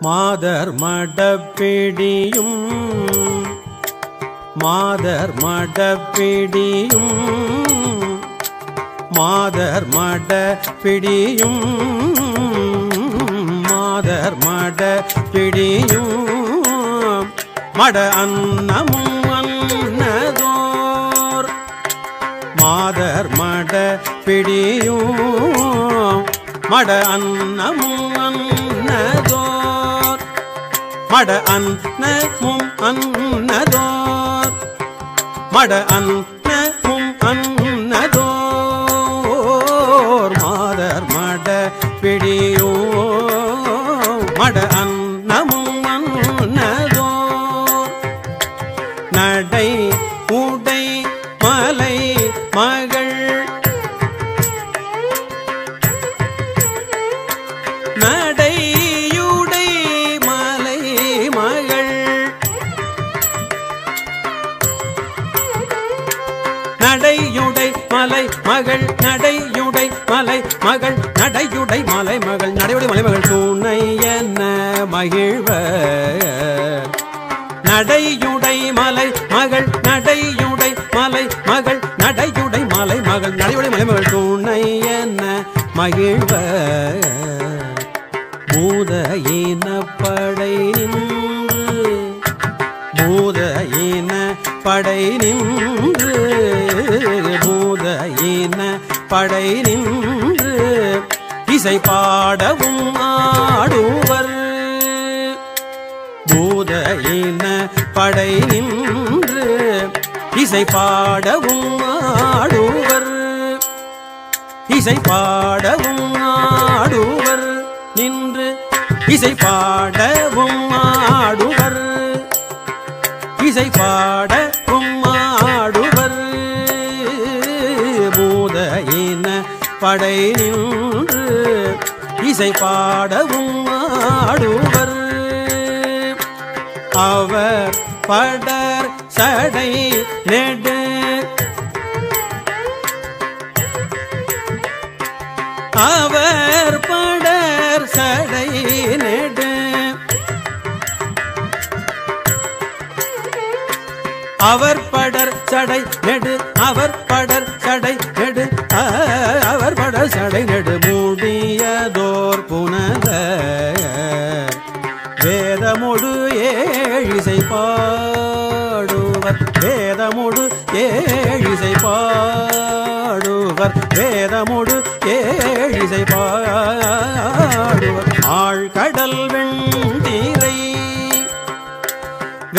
மாதர் மடப்பிடியும் மாதர் மடப்பிடியும் மாதர் மடப்பிடியும் மாதர் மடப்பிடியும். மட அன்னமும் அன்னதோர் மாதர் மடப்பிடியும் மட அன்னமும் அன்ன மட அன்னமும் அன்னதோர் மட அன் நடையுடை மலை மகள் நடையுடை மலை மகள் நடையுடை மலை மகள் துணை என்ன மகிழ்வ நடையுடை மலை மகள் நடையுடை மலை மகள் நடையுடை மலை மகள் நடையுடை மலை மகள் துணை என்ன மகிழ்வ பூத இனப்படை நின்று பூத இன படை நின்று பூத இன படை நின்று இசை பாடவும் ஆடுவர். பூத இன படை நின்று இசை பாடவும் ஆடுவர். இசை பாடவும் ஆடுவர். நின்று இசை பாடவும் ஆடுவர். இசை பாட படை நின்று இசை பாடவும் ஆடுவர். அவர் படர் சடை நெடு. அவர் ப அவர் படர் சடை நெடு அவர் படர் சடை நெடு அவர் படர் சடை நெடு மூடியதோர் புனத வேதமொடு ஏழிசை பாடுவர் வேதமொடு ஏழிசை பாடுவர் வேதமொடு ஏழிசை பாடு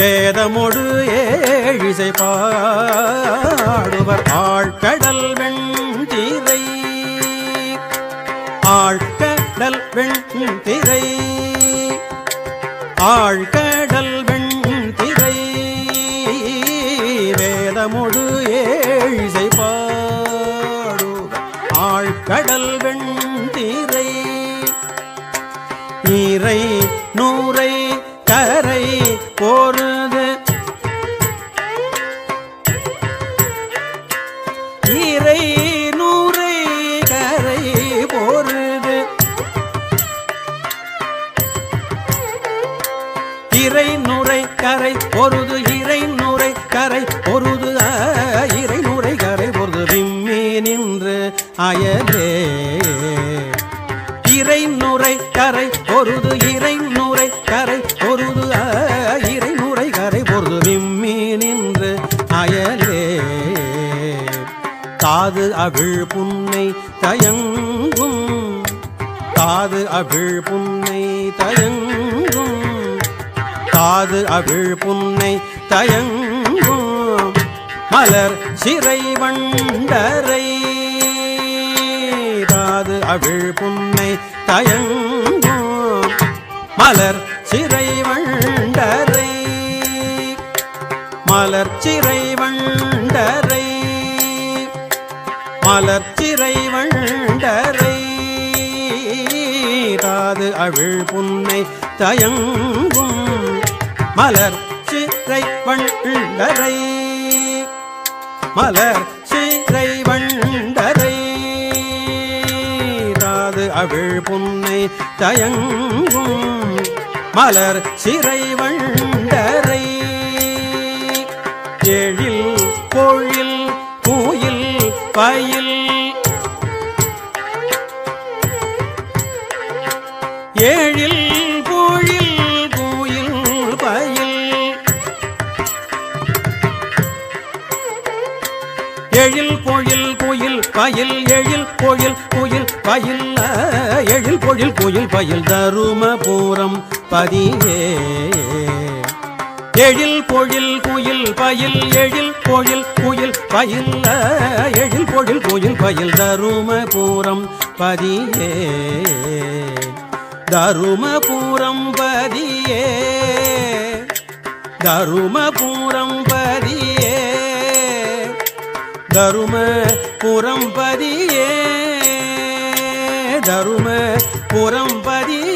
வேதமொடு ஏழிசை பாடுவர். ஆழ்கடல் வெண்திரை. ஆழ்கடல் வெண்திரை. ஆழ்கடல் வெண்திரை. வேதமொடு ஏழிசை பாடுவர். ஆழ்கடல் வெண்திரை. நீரை இறை நுரை கரை பொருது இறை நுரை கரை பொருது இறை நுரை கரை பொருது. விம்மி நின்று அயலே. இறை நுரை கரை பொருது இறை நுரை கரை பொருது இறை நுரை கரை பொருது. விம்மி நின்று அயலே. காது அவிழ் புன்னை தயங்கும் காது அவிழ் புன்னை தயங்கும் தாது அவிழ் புன்னை தயங்கும் மலர் சிறை வண்டரை. தாது அவிழ் புன்னை தயங்கும் மலர் சிறை வண்டரை. மலர் சிறை வண்டரை. மலர் சிறை வண்டரை. தாது அவிழ் புன்னை தயங்கும் மலர் சிறை வண்டரை. மலர் சிறை வண்டரை. ராது அவிழ் புன்னை தயங்கும் மலர் சிறை வண்டரை. எழில் பொழில் கூயில் பயில். ஏழில் எழில் பொழில் குயில் பயில் எழில் கோயில் குயில் பயில் எழில் பொழில் குயில் பயில் தருமபுரம் பதியே எழில் பொழில் குயில் பயில் எழில் பொழில் குயில் பயில் எழில் பொழில் குயில் பயில் தருமபுரம் பதியே தருமபுரம் பதியே தருமபுரம் பதியே தரும புறம்பதியே தரும புறம்பதியே